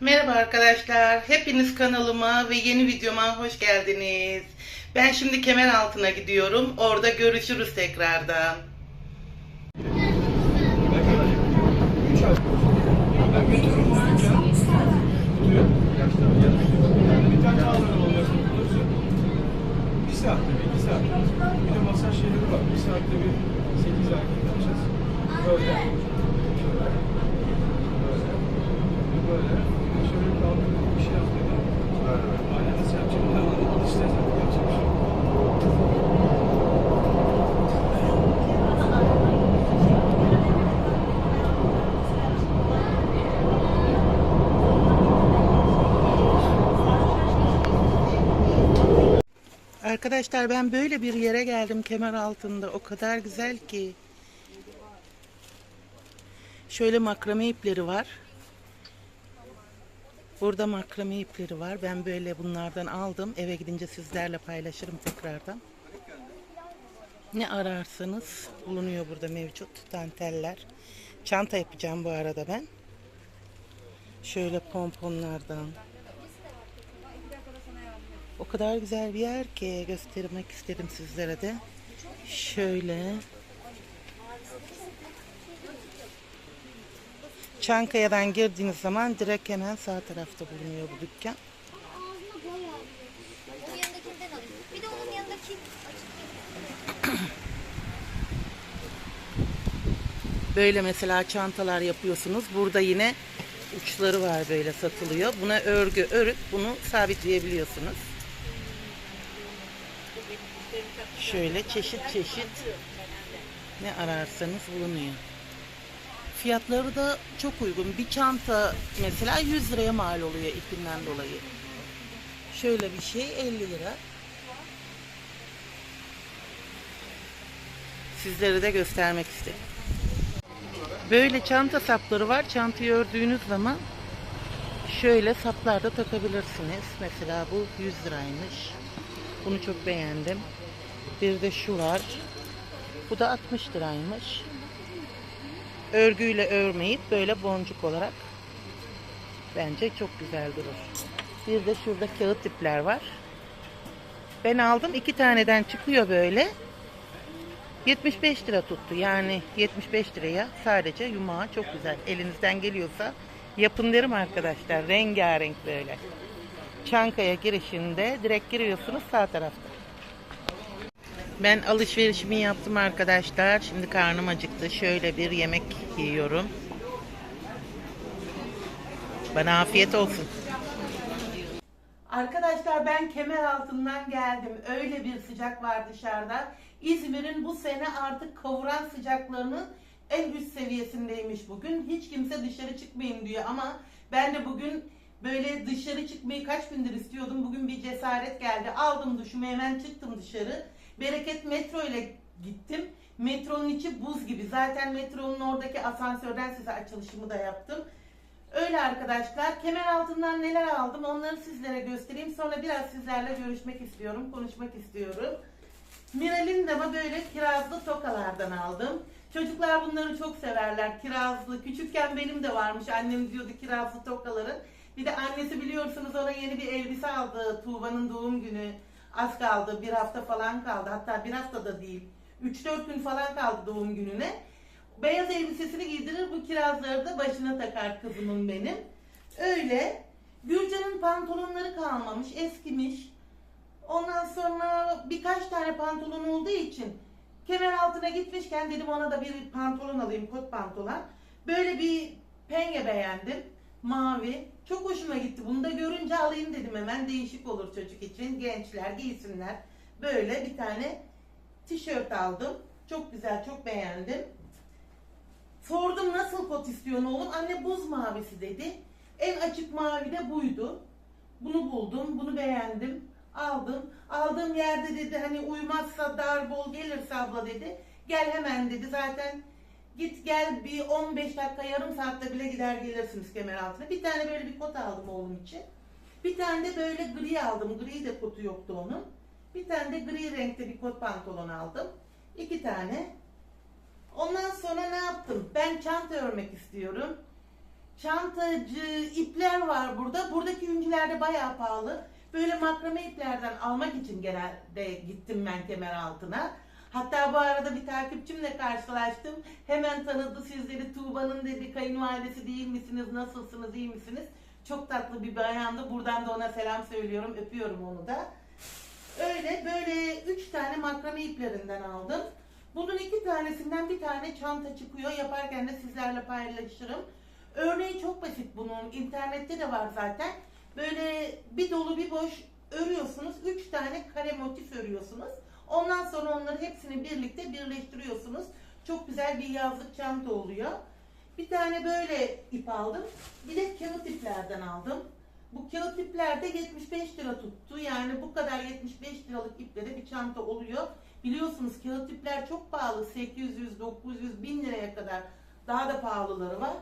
Merhaba arkadaşlar. Hepiniz kanalıma ve yeni videoma hoş geldiniz. Ben şimdi kemer altına gidiyorum. Orada görüşürüz tekrardan. Bir saatte bir, iki saatte bir. De masaj şeyleri var. Bir saatte bir, sekiz hareket yapacağız. Böyle. Böyle. Bir de şöyle kaldırıp bir şey yap dedi. Aynen nasıl yapacağım? Ben onu istersen yapacak bir şey yok. Arkadaşlar ben böyle bir yere geldim kemer altında. O kadar güzel ki. Şöyle makrame ipleri var. Burada makrame ipleri var. Ben böyle bunlardan aldım. Eve gidince sizlerle paylaşırım tekrardan. Ne ararsanız bulunuyor burada mevcut danteller. Çanta yapacağım bu arada ben. Şöyle pomponlardan. O kadar güzel bir yer ki göstermek istedim sizlere de. Şöyle. Çankaya'dan girdiğiniz zaman direkt hemen sağ tarafta bulunuyor bu dükkan. Böyle mesela çantalar yapıyorsunuz. Burada yine uçları var böyle satılıyor. Buna örgü örüp bunu sabitleyebiliyorsunuz. Şöyle çeşit çeşit ne ararsanız bulunuyor. Fiyatları da çok uygun. Bir çanta mesela 100 liraya mal oluyor ipinden dolayı. Şöyle bir şey 50 lira. Sizlere de göstermek istedim. Böyle çanta sapları var. Çantayı ördüğünüz zaman şöyle saplarda takabilirsiniz. Mesela bu 100 liraymış. Bunu çok beğendim. Bir de şu var. Bu da 60 liraymış. Örgüyle örmeyip böyle boncuk olarak bence çok güzel durur. Bir de şurada kağıt ipler var. Ben aldım. iki taneden çıkıyor böyle. 75 lira tuttu. Yani 75 liraya sadece yumağı çok güzel. Elinizden geliyorsa yapın derim arkadaşlar. Rengarenk böyle. Çankaya girişinde direkt giriyorsunuz sağ tarafta. Ben alışverişimi yaptım arkadaşlar. Şimdi karnım acıktı. Şöyle bir yemek yiyorum. Bana afiyet olsun. Arkadaşlar ben kemer altından geldim. Öyle bir sıcak var dışarıda. İzmir'in bu sene artık kavuran sıcaklarının en üst seviyesindeymiş bugün. Hiç kimse dışarı çıkmayın diyor ama ben de bugün böyle dışarı çıkmayı kaç gündür istiyordum. Bugün bir cesaret geldi. Aldım duşumu hemen çıktım dışarı. Bereket metro ile gittim. Metronun içi buz gibi. Zaten metronun oradaki asansörden size açılışımı da yaptım. Öyle arkadaşlar. Kemer altından neler aldım onları sizlere göstereyim. Sonra biraz sizlerle görüşmek istiyorum, konuşmak istiyorum. Miralinda'ma böyle kirazlı tokalardan aldım. Çocuklar bunları çok severler. Kirazlı. Küçükken benim de varmış. Annem diyordu kirazlı tokaları. Bir de annesi biliyorsunuz ona yeni bir elbise aldı. Tuğba'nın doğum günü. Az kaldı. Bir hafta falan kaldı. Hatta bir hafta da değil. 3-4 gün falan kaldı doğum gününe. Beyaz elbisesini giydirir. Bu kirazları da başına takar kızımın benim. Öyle. Gülcan'ın pantolonları kalmamış. Eskimiş. Ondan sonra birkaç tane pantolon olduğu için kemer altına gitmişken dedim ona da bir pantolon alayım, kot pantolon. Böyle bir penye beğendim. Mavi. Çok hoşuma gitti. Bunu da görünce alayım dedim hemen. Değişik olur çocuk için. Gençler giysinler. Böyle bir tane tişört aldım. Çok güzel, çok beğendim. Sordum nasıl kot istiyorsun oğlum? Anne buz mavisi dedi. En açık mavi de buydu. Bunu buldum, bunu beğendim. Aldım. Aldığım yerde dedi hani uymazsa dar bol gelirse abla dedi. Gel hemen dedi. Zaten git gel bir 15 dakika yarım saatte bile gider gelirsiniz kemer altına. Bir tane böyle bir kot aldım oğlum için. Bir tane de böyle gri aldım. Gri de kotu yoktu onun. Bir tane de gri renkte bir kot pantolon aldım. İki tane. Ondan sonra ne yaptım? Ben çanta örmek istiyorum. çantacı ipler var burada. Buradaki üncüler de bayağı pahalı. Böyle makrame iplerden almak için genelde gittim ben kemer altına. Hatta bu arada bir takipçimle karşılaştım. Hemen tanıdı sizleri. Tuğba'nın dedi kayınvalidesi değil misiniz? Nasılsınız? iyi misiniz? Çok tatlı bir bayandı. Buradan da ona selam söylüyorum. Öpüyorum onu da. Öyle böyle üç tane makrame iplerinden aldım. Bunun iki tanesinden bir tane çanta çıkıyor. Yaparken de sizlerle paylaşırım. Örneği çok basit bunun. İnternette de var zaten. Böyle bir dolu bir boş örüyorsunuz. Üç tane kare motif örüyorsunuz. Ondan sonra onları hepsini birlikte birleştiriyorsunuz. Çok güzel bir yazlık çanta oluyor. Bir tane böyle ip aldım. Bir de kağıt iplerden aldım. Bu kağıt ipler de 75 lira tuttu. Yani bu kadar 75 liralık iplere bir çanta oluyor. Biliyorsunuz kağıt ipler çok pahalı. 800, 900, 1000 liraya kadar daha da pahalıları var.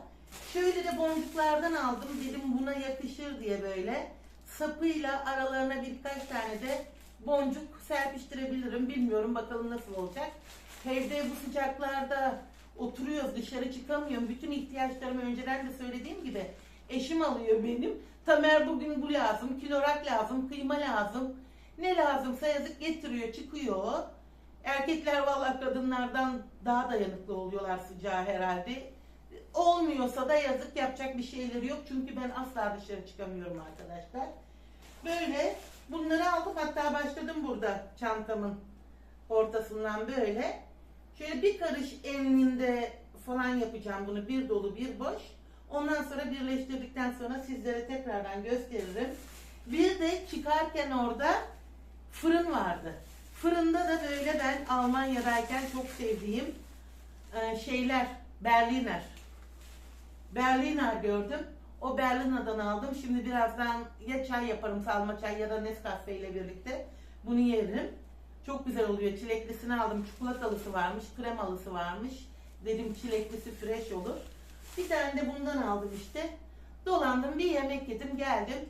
Şöyle de boncuklardan aldım. Dedim buna yakışır diye böyle. Sapıyla aralarına birkaç tane de boncuk serpiştirebilirim. Bilmiyorum bakalım nasıl olacak. Evde bu sıcaklarda oturuyoruz dışarı çıkamıyorum. Bütün ihtiyaçlarımı önceden de söylediğim gibi eşim alıyor benim. Tamer bugün bu lazım, kilorak lazım, kıyma lazım. Ne lazımsa yazık getiriyor, çıkıyor. Erkekler vallahi kadınlardan daha dayanıklı oluyorlar sıcağa herhalde. Olmuyorsa da yazık yapacak bir şeyleri yok. Çünkü ben asla dışarı çıkamıyorum arkadaşlar. Böyle bunları aldım. Hatta başladım burada çantamın ortasından böyle. Şöyle bir karış enlinde falan yapacağım bunu. Bir dolu bir boş. Ondan sonra birleştirdikten sonra sizlere tekrardan gösteririm. Bir de çıkarken orada fırın vardı. Fırında da böyle ben Almanya'dayken çok sevdiğim e, şeyler, Berliner. Berliner gördüm. O Berlina'dan aldım. Şimdi birazdan ya çay yaparım salma çay ya da Nescafe ile birlikte bunu yerim. Çok güzel oluyor. Çileklisini aldım. Çikolatalısı varmış, kremalısı varmış. Dedim çileklisi fresh olur. Bir tane de bundan aldım işte. Dolandım bir yemek yedim geldim.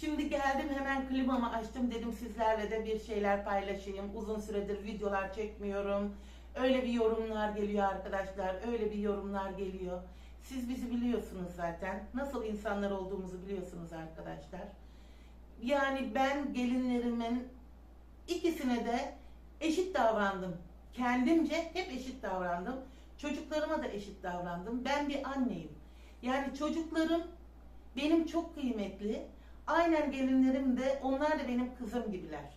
Şimdi geldim hemen klimamı açtım dedim sizlerle de bir şeyler paylaşayım. Uzun süredir videolar çekmiyorum. Öyle bir yorumlar geliyor arkadaşlar. Öyle bir yorumlar geliyor. Siz bizi biliyorsunuz zaten. Nasıl insanlar olduğumuzu biliyorsunuz arkadaşlar. Yani ben gelinlerimin ikisine de eşit davrandım. Kendimce hep eşit davrandım. Çocuklarıma da eşit davrandım. Ben bir anneyim. Yani çocuklarım benim çok kıymetli. Aynen gelinlerim de onlar da benim kızım gibiler.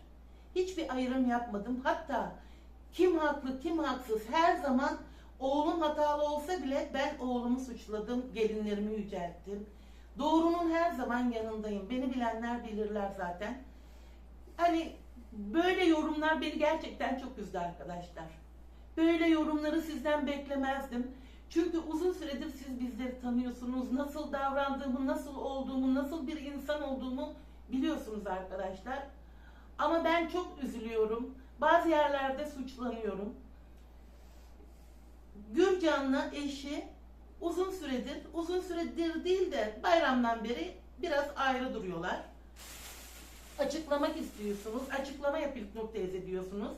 Hiçbir ayrım yapmadım. Hatta kim haklı kim haksız her zaman oğlum hatalı olsa bile ben oğlumu suçladım, gelinlerimi yücelttim. Doğrunun her zaman yanındayım. Beni bilenler bilirler zaten. Hani böyle yorumlar beni gerçekten çok üzdü arkadaşlar. Böyle yorumları sizden beklemezdim. Çünkü uzun süredir siz bizleri tanıyorsunuz. Nasıl davrandığımı, nasıl olduğumu, nasıl bir insan olduğumu biliyorsunuz arkadaşlar. Ama ben çok üzülüyorum. Bazı yerlerde suçlanıyorum. Gürcan'la eşi uzun süredir, uzun süredir değil de bayramdan beri biraz ayrı duruyorlar. Açıklamak istiyorsunuz, açıklama yap İlknur teyze diyorsunuz.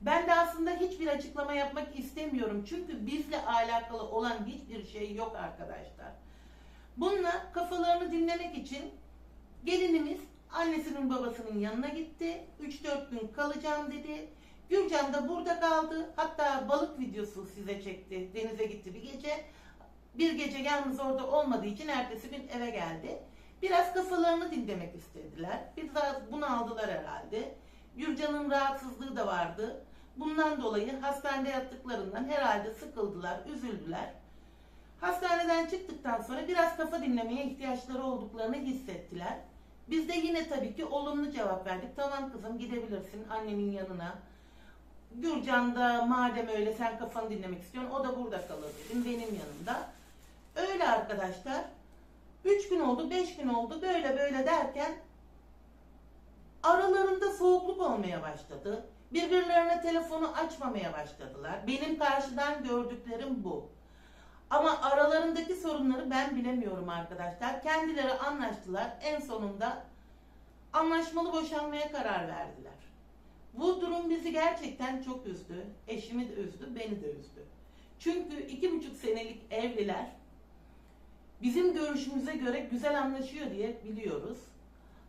Ben de aslında hiçbir açıklama yapmak istemiyorum. Çünkü bizle alakalı olan hiçbir şey yok arkadaşlar. Bununla kafalarını dinlemek için gelinimiz annesinin babasının yanına gitti. 3-4 gün kalacağım dedi. Gürcan da burada kaldı. Hatta balık videosu size çekti. Denize gitti bir gece. Bir gece yalnız orada olmadığı için ertesi gün eve geldi. Biraz kafalarını dinlemek istediler. Biraz bunu aldılar herhalde. Gürcan'ın rahatsızlığı da vardı. Bundan dolayı hastanede yattıklarından herhalde sıkıldılar, üzüldüler. Hastaneden çıktıktan sonra biraz kafa dinlemeye ihtiyaçları olduklarını hissettiler. Biz de yine tabii ki olumlu cevap verdik. Tamam kızım gidebilirsin annenin yanına. Gürcan da madem öyle sen kafanı dinlemek istiyorsun o da burada kalır dedim benim yanımda. Öyle arkadaşlar. Üç gün oldu, beş gün oldu böyle böyle derken aralarında soğukluk olmaya başladı. Birbirlerine telefonu açmamaya başladılar. Benim karşıdan gördüklerim bu. Ama aralarındaki sorunları ben bilemiyorum arkadaşlar. Kendileri anlaştılar. En sonunda anlaşmalı boşanmaya karar verdiler. Bu durum bizi gerçekten çok üzdü. Eşimi de üzdü, beni de üzdü. Çünkü iki buçuk senelik evliler bizim görüşümüze göre güzel anlaşıyor diye biliyoruz.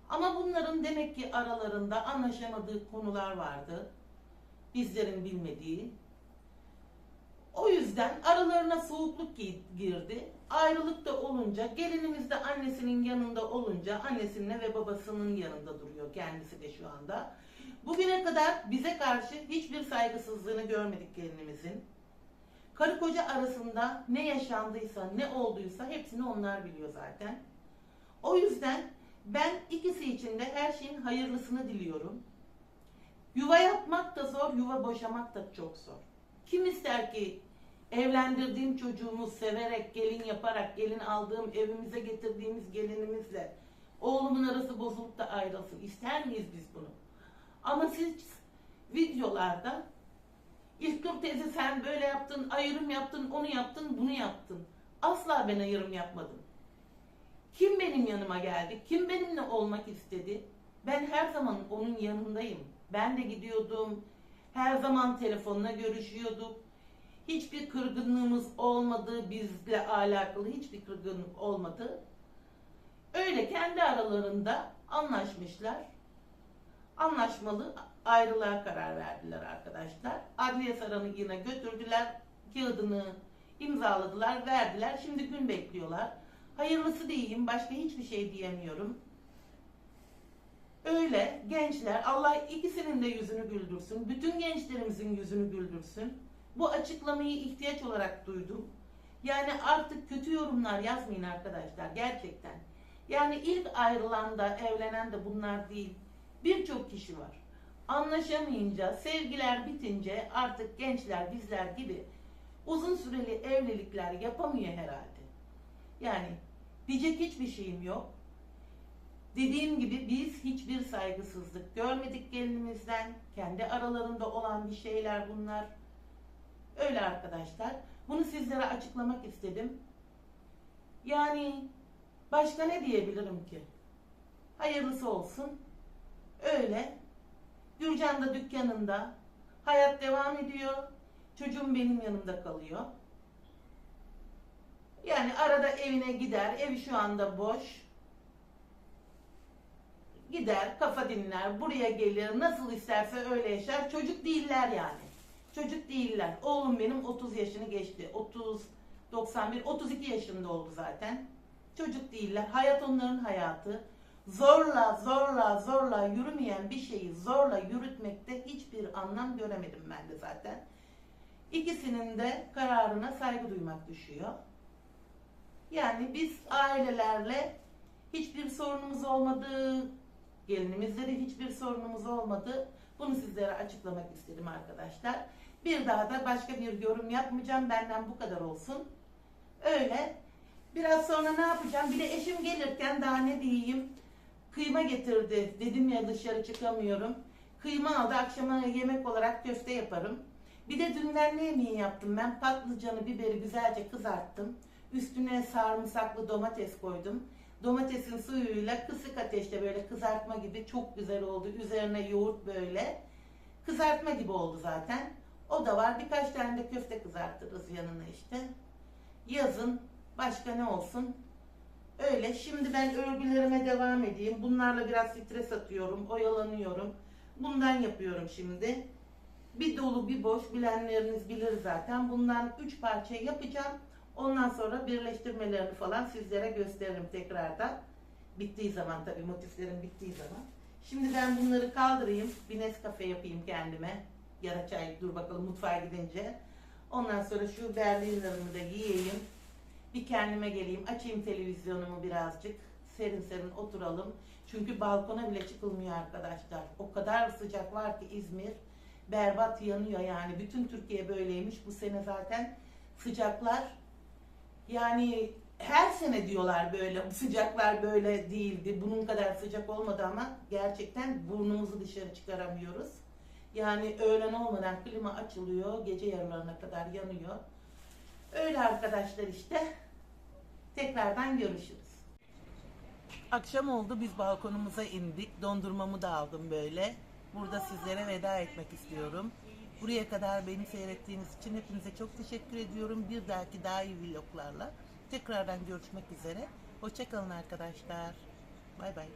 Ama bunların demek ki aralarında anlaşamadığı konular vardı. Bizlerin bilmediği. O yüzden aralarına soğukluk gi- girdi. Ayrılık da olunca, gelinimiz de annesinin yanında olunca, annesinin ve babasının yanında duruyor kendisi de şu anda. Bugüne kadar bize karşı hiçbir saygısızlığını görmedik gelinimizin. Karı koca arasında ne yaşandıysa, ne olduysa hepsini onlar biliyor zaten. O yüzden ben ikisi için de her şeyin hayırlısını diliyorum. Yuva yapmak da zor, yuva boşamak da çok zor. Kim ister ki evlendirdiğim çocuğumu severek, gelin yaparak, gelin aldığım, evimize getirdiğimiz gelinimizle oğlumun arası bozulup da ayrılsın. İster miyiz biz bunu? Ama siz videolarda İlknur teyze sen böyle yaptın, ayrım yaptın, onu yaptın, bunu yaptın. Asla ben ayrım yapmadım. Kim benim yanıma geldi? Kim benimle olmak istedi? Ben her zaman onun yanındayım. Ben de gidiyordum. Her zaman telefonla görüşüyorduk. Hiçbir kırgınlığımız olmadı. Bizle alakalı hiçbir kırgınlık olmadı. Öyle kendi aralarında anlaşmışlar. Anlaşmalı ayrılığa karar verdiler arkadaşlar. Adliye sarayına götürdüler. Kağıdını imzaladılar, verdiler. Şimdi gün bekliyorlar. Hayırlısı diyeyim, başka hiçbir şey diyemiyorum. Öyle gençler, Allah ikisinin de yüzünü güldürsün. Bütün gençlerimizin yüzünü güldürsün. Bu açıklamayı ihtiyaç olarak duydum. Yani artık kötü yorumlar yazmayın arkadaşlar gerçekten. Yani ilk ayrılan da evlenen de bunlar değil. Birçok kişi var. Anlaşamayınca, sevgiler bitince artık gençler bizler gibi uzun süreli evlilikler yapamıyor herhalde. Yani diyecek hiçbir şeyim yok. Dediğim gibi biz hiçbir saygısızlık görmedik gelinimizden. Kendi aralarında olan bir şeyler bunlar. Öyle arkadaşlar. Bunu sizlere açıklamak istedim. Yani başka ne diyebilirim ki? Hayırlısı olsun. Öyle. Gürcan da dükkanında. Hayat devam ediyor. Çocuğum benim yanımda kalıyor. Yani arada evine gider. Evi şu anda boş. Gider, kafa dinler, buraya gelir, nasıl isterse öyle yaşar. Çocuk değiller yani. Çocuk değiller. Oğlum benim 30 yaşını geçti. 30, 91, 32 yaşında oldu zaten. Çocuk değiller. Hayat onların hayatı. Zorla, zorla, zorla yürümeyen bir şeyi zorla yürütmekte hiçbir anlam göremedim ben de zaten. İkisinin de kararına saygı duymak düşüyor. Yani biz ailelerle hiçbir sorunumuz olmadı. Gelinimizle de hiçbir sorunumuz olmadı. Bunu sizlere açıklamak istedim arkadaşlar. Bir daha da başka bir yorum yapmayacağım. Benden bu kadar olsun. Öyle. Biraz sonra ne yapacağım? Bir de eşim gelirken daha ne diyeyim? Kıyma getirdi. Dedim ya dışarı çıkamıyorum. Kıyma aldı. Akşama yemek olarak köfte yaparım. Bir de dünden ne yemeği yaptım ben? Patlıcanı, biberi güzelce kızarttım. Üstüne sarımsaklı domates koydum. Domatesin suyuyla kısık ateşte böyle kızartma gibi çok güzel oldu. Üzerine yoğurt böyle. Kızartma gibi oldu zaten. O da var. Birkaç tane de köfte kızartırız yanına işte. Yazın başka ne olsun? Öyle. Şimdi ben örgülerime devam edeyim. Bunlarla biraz stres atıyorum. Oyalanıyorum. Bundan yapıyorum şimdi. Bir dolu bir boş bilenleriniz bilir zaten. Bundan 3 parça yapacağım. Ondan sonra birleştirmelerini falan sizlere gösteririm tekrardan. Bittiği zaman tabii motiflerim bittiği zaman. Şimdi ben bunları kaldırayım. Bir Nescafe yapayım kendime. Ya da çay dur bakalım mutfağa gidince. Ondan sonra şu berlinlerimi de giyeyim. Bir kendime geleyim. Açayım televizyonumu birazcık. Serin serin oturalım. Çünkü balkona bile çıkılmıyor arkadaşlar. O kadar sıcak var ki İzmir. Berbat yanıyor yani. Bütün Türkiye böyleymiş. Bu sene zaten sıcaklar yani her sene diyorlar böyle sıcaklar böyle değildi. Bunun kadar sıcak olmadı ama gerçekten burnumuzu dışarı çıkaramıyoruz. Yani öğlen olmadan klima açılıyor. Gece yarılarına kadar yanıyor. Öyle arkadaşlar işte. Tekrardan görüşürüz. Akşam oldu biz balkonumuza indik. Dondurmamı da aldım böyle. Burada sizlere veda etmek istiyorum. Buraya kadar beni seyrettiğiniz için hepinize çok teşekkür ediyorum. Bir dahaki daha iyi vloglarla Tekrardan görüşmek üzere. Hoşçakalın arkadaşlar. Bay bay.